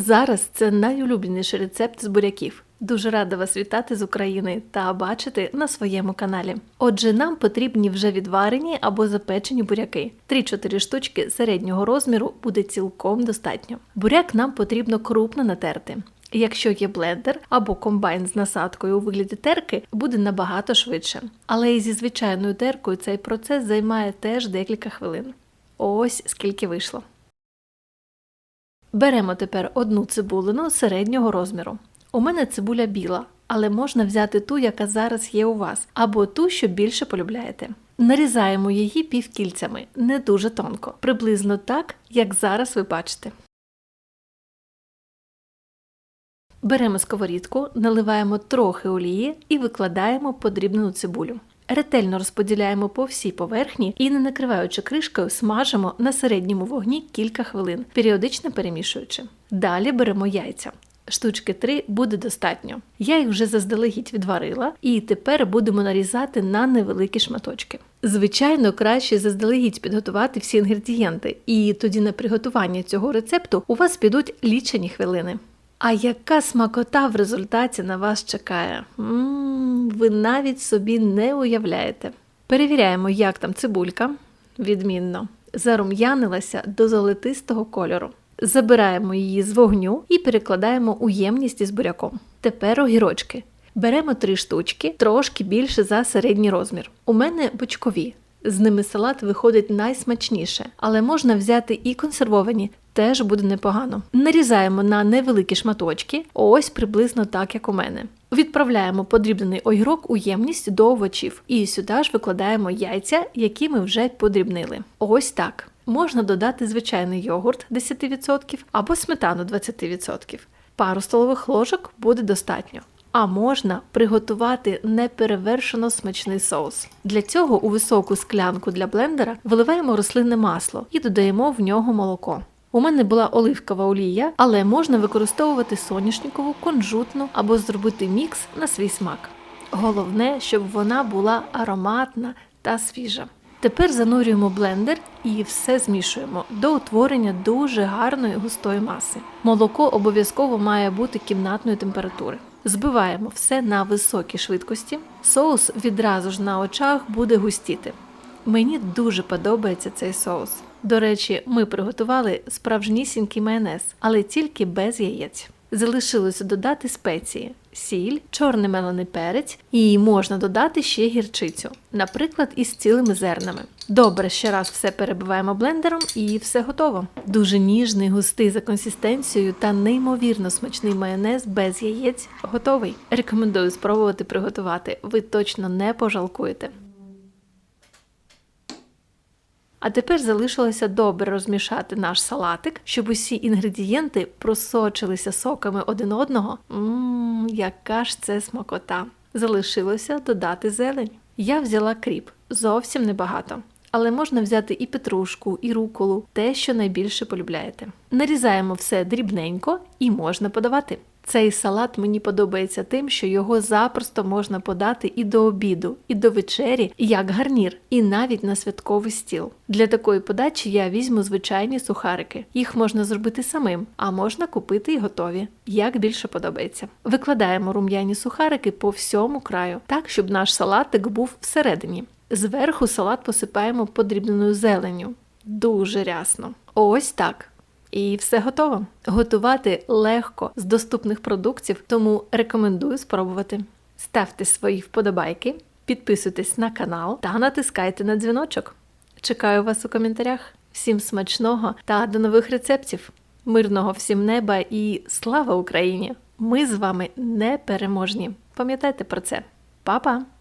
Зараз це найулюбленіший рецепт з буряків. Дуже рада вас вітати з України та бачити на своєму каналі. Отже, нам потрібні вже відварені або запечені буряки. 3-4 штучки середнього розміру буде цілком достатньо. Буряк нам потрібно крупно натерти. Якщо є блендер або комбайн з насадкою у вигляді терки, буде набагато швидше. Але і зі звичайною теркою цей процес займає теж декілька хвилин. Ось скільки вийшло. Беремо тепер одну цибулину середнього розміру. У мене цибуля біла, але можна взяти ту, яка зараз є у вас, або ту, що більше полюбляєте. Нарізаємо її півкільцями, не дуже тонко, приблизно так, як зараз ви бачите. Беремо сковорідку, наливаємо трохи олії і викладаємо подрібнену цибулю. Ретельно розподіляємо по всій поверхні і, не накриваючи кришкою, смажимо на середньому вогні кілька хвилин, періодично перемішуючи. Далі беремо яйця. Штучки 3 буде достатньо. Я їх вже заздалегідь відварила, і тепер будемо нарізати на невеликі шматочки. Звичайно, краще заздалегідь підготувати всі інгредієнти, і тоді на приготування цього рецепту у вас підуть лічені хвилини. А яка смакота в результаті на вас чекає? м ви навіть собі не уявляєте. Перевіряємо, як там цибулька. Відмінно. Зарум'янилася до золотистого кольору. Забираємо її з вогню і перекладаємо у ємність із буряком. Тепер огірочки. Беремо три штучки, трошки більше за середній розмір. У мене бочкові. З ними салат виходить найсмачніше, але можна взяти і консервовані, теж буде непогано. Нарізаємо на невеликі шматочки, ось приблизно так, як у мене. Відправляємо подрібнений огірок у ємність до овочів, і сюди ж викладаємо яйця, які ми вже подрібнили. Ось так. Можна додати звичайний йогурт 10% або сметану 20%. Пару столових ложок буде достатньо. А можна приготувати неперевершено смачний соус. Для цього у високу склянку для блендера виливаємо рослинне масло і додаємо в нього молоко. У мене була оливкова олія, але можна використовувати соняшникову, кунжутну або зробити мікс на свій смак. Головне, щоб вона була ароматна та свіжа. Тепер занурюємо блендер і все змішуємо до утворення дуже гарної густої маси. Молоко обов'язково має бути кімнатної температури. Збиваємо все на високій швидкості. Соус відразу ж на очах буде густіти. Мені дуже подобається цей соус. До речі, ми приготували справжнісінький майонез, але тільки без яєць. Залишилося додати спеції: сіль, чорний мелений перець, і можна додати ще гірчицю, наприклад, із цілими зернами. Добре, ще раз все перебиваємо блендером і все готово. Дуже ніжний, густий за консистенцією та неймовірно смачний майонез без яєць готовий. Рекомендую спробувати приготувати. Ви точно не пожалкуєте. А тепер залишилося добре розмішати наш салатик, щоб усі інгредієнти просочилися соками один одного. Ммм, яка ж це смакота! Залишилося додати зелень. Я взяла кріп, зовсім небагато. Але можна взяти і петрушку, і руколу, те, що найбільше полюбляєте. Нарізаємо все дрібненько і можна подавати. Цей салат мені подобається тим, що його запросто можна подати і до обіду, і до вечері, як гарнір, і навіть на святковий стіл. Для такої подачі я візьму звичайні сухарики. Їх можна зробити самим, а можна купити і готові, як більше подобається. Викладаємо рум'яні сухарики по всьому краю, так щоб наш салатик був всередині. Зверху салат посипаємо подрібненою зеленню. Дуже рясно. Ось так. І все готово. Готувати легко з доступних продуктів, тому рекомендую спробувати. Ставте свої вподобайки, підписуйтесь на канал та натискайте на дзвіночок. Чекаю вас у коментарях. Всім смачного та до нових рецептів! Мирного всім неба і слава Україні! Ми з вами непереможні. Пам'ятайте про це. Па-па!